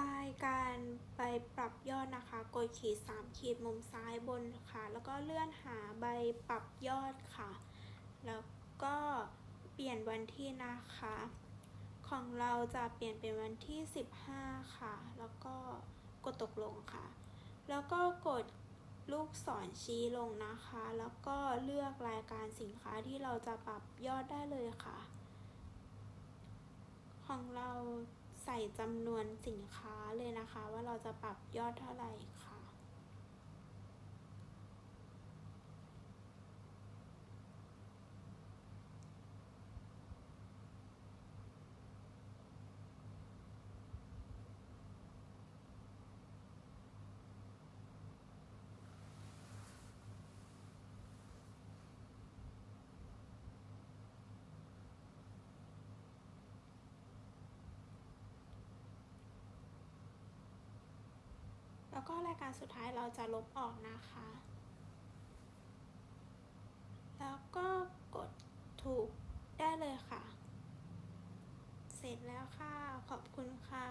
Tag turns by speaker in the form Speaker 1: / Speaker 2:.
Speaker 1: รายการใบปรับยอดนะคะ กดขีด 3 ขีดมุมซ้ายบนค่ะ แล้วก็เลื่อนหาใบปรับยอดค่ะ แล้วก็เปลี่ยนวันที่นะคะ ของเราจะเปลี่ยนเป็นวันที่ 15 ค่ะ แล้วก็กดตกลงค่ะ แล้วก็กดลูกศรชี้ลงนะคะ แล้วก็เลือกรายการสินค้าที่เราจะปรับยอดได้เลยค่ะ ของเรา ใส่จำนวนสินค้าเลยนะคะ ว่าเราจะปรับยอดเท่าไหร่ค่ะ แล้วก็รายการสุดท้ายเราจะลบออกนะคะ แล้วก็กดถูกได้เลยค่ะ เสร็จแล้วค่ะ ขอบคุณค่ะ